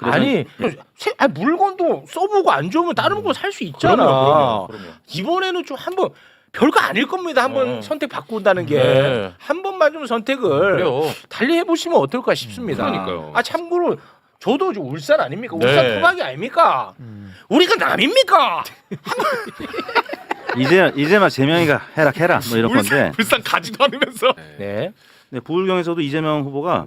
아니, 세- 아니, 물건도 써보고 안 좋으면 다른 거 살 수 있잖아. 그럼요, 그럼요. 이번에는 좀 한번 별거 아닐 겁니다. 한번 네. 선택 바꾼다는 게 네. 한 번만 좀 선택을 그래요. 달리 해보시면 어떨까 싶습니다. 그러니까요. 아 참고로 저도 저 울산 아닙니까? 네. 울산 토박이 아닙니까? 우리가 남입니까? 이제 이제만 재명이가 해라 해라 뭐 이런 건데 불쌍 가지도 않으면서. 네. 네, 부울경에서도 이재명 후보가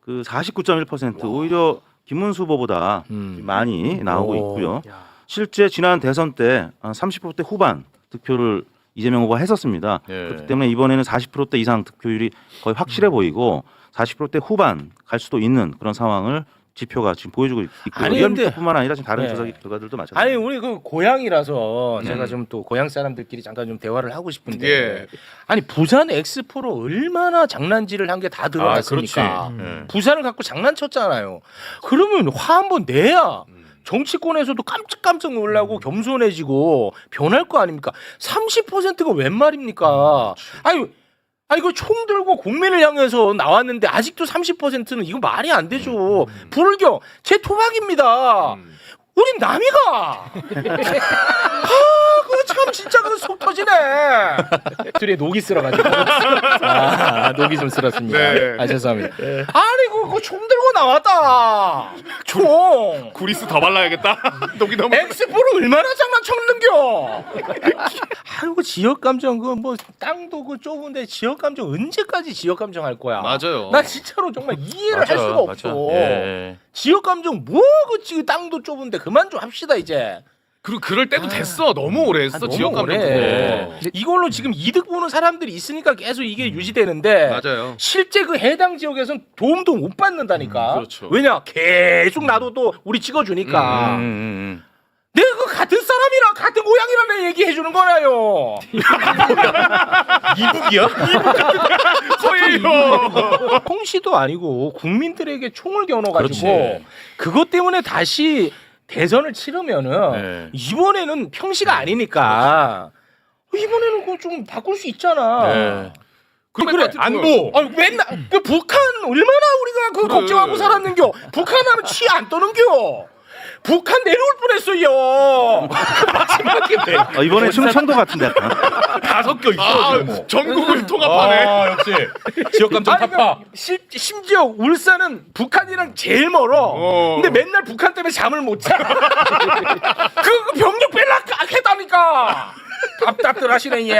그 49.1% 오히려 김문수 후보보다 음. 많이 나오고 오. 있고요. 실제 지난 대선 때 한 30%대 후반 득표를 이재명 후보가 했었습니다. 예. 그렇기 때문에 이번에는 40%대 이상 득표율이 거의 확실해 보이고 40%대 후반 갈 수도 있는 그런 상황을 지표가 지금 보여주고 있고 아니, 리얼미터뿐만 아니라 지금 다른 네. 조사 결과들도 아니 마찬가지입니다. 우리 그 고향이라서 네. 제가 좀 또 고향 사람들끼리 잠깐 좀 대화를 하고 싶은데 예. 아니 부산 엑스포로 얼마나 장난질을 한 게다 아, 들어갔습니까? 그렇지. 예. 부산을 갖고 장난쳤잖아요. 그러면 화 한번 내야 정치권에서도 깜짝깜짝 놀라고 겸손해지고 변할 거 아닙니까? 30%가 웬 말입니까? 아니, 아 이거 총 들고 국민을 향해서 나왔는데 아직도 30%는 이거 말이 안 되죠. 불경 제 토박입니다. 음. 우린 남이가. 아, 그거 참 진짜 그속 터지네. 둘이 녹이 쓸어가지고. 아, 녹이 좀 쓸었습니다. 네. 아, 죄송합니다. 아니, 그거 총 들고 나왔다. 총. 구리스 더 발라야겠다. 녹이 너무. 엑스포를 얼마나 장난쳤는겨. 아이고 지역 감정 그 뭐 땅도 그 좁은데 지역 감정 언제까지 지역 감정 할 거야? 맞아요. 나 진짜로 정말 이해를 할 수가 없어. 예. 지역 감정 뭐그 지금 땅도 좁은데 그만 좀 합시다 이제. 그리고 그럴 때도 됐어. 너무 오래 했어. 아, 너무 지역 감정. 오래. 근데 이걸로 지금 이득 보는 사람들이 있으니까 계속 이게 유지되는데 맞아요. 실제 그 해당 지역에선 도움도 못 받는다니까. 음, 그렇죠. 왜냐 계속 나도 또 우리 찍어주니까. 음, 음, 음. 내가 그 같은 사람이랑 같은 고향이라는 얘기 해 주는 거라요. 이북이야? 거예요. 통시도 아니고 국민들에게 총을 겨눠가지고 그렇지. 그것 때문에 다시 대선을 치르면은 네. 이번에는 평시가 아니니까 이번에는 그거 좀 바꿀 수 있잖아. 네. 그래 안보. 아 맨날 그 북한 얼마나 우리가 그 그래. 걱정하고 살았는겨. 북한 하면 치안 떠는겨. 북한 내려올 뻔했어요. 마지막에 왜? 어, 이번에 충청도 같은데 약간. 다 섞여 있어 아, 지금 뭐. 전국을 통합하네. 아, 역시 지역 감정 아니, 타파. 심, 심지어 울산은 북한이랑 제일 멀어. 어. 근데 맨날 북한 때문에 잠을 못 자. 그, 그 병력 뺄라 했다니까. 답답들 하시네 얘.